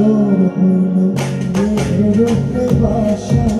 Doğru boylu bir ruhlu başa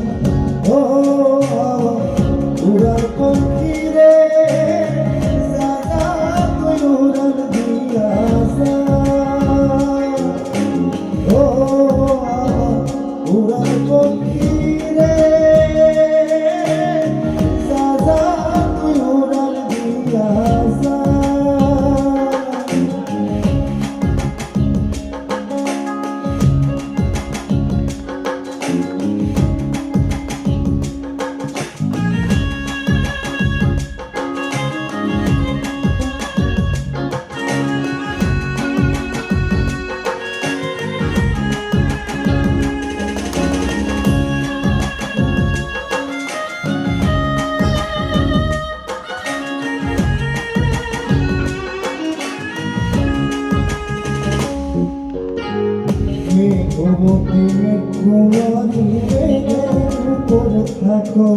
থাকো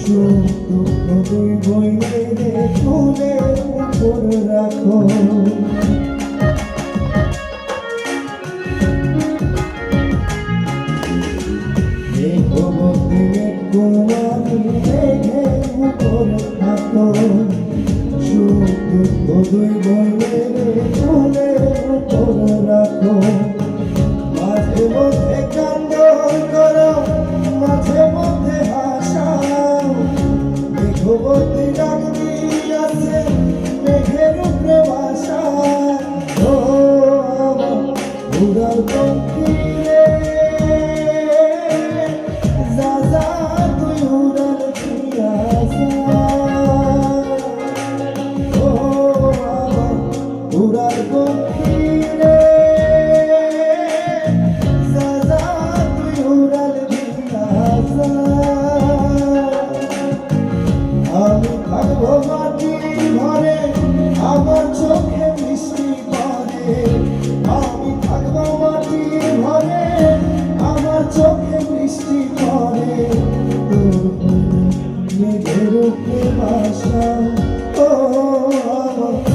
সুখ দুঃখ দুই বই মেরে উপর রাখো থাকো সুখ দুঃখ দুই বই আমি থাকব মাটি ঘরে আমার চোখে বৃষ্টি পড়ে। নিজের বাসা ও আমার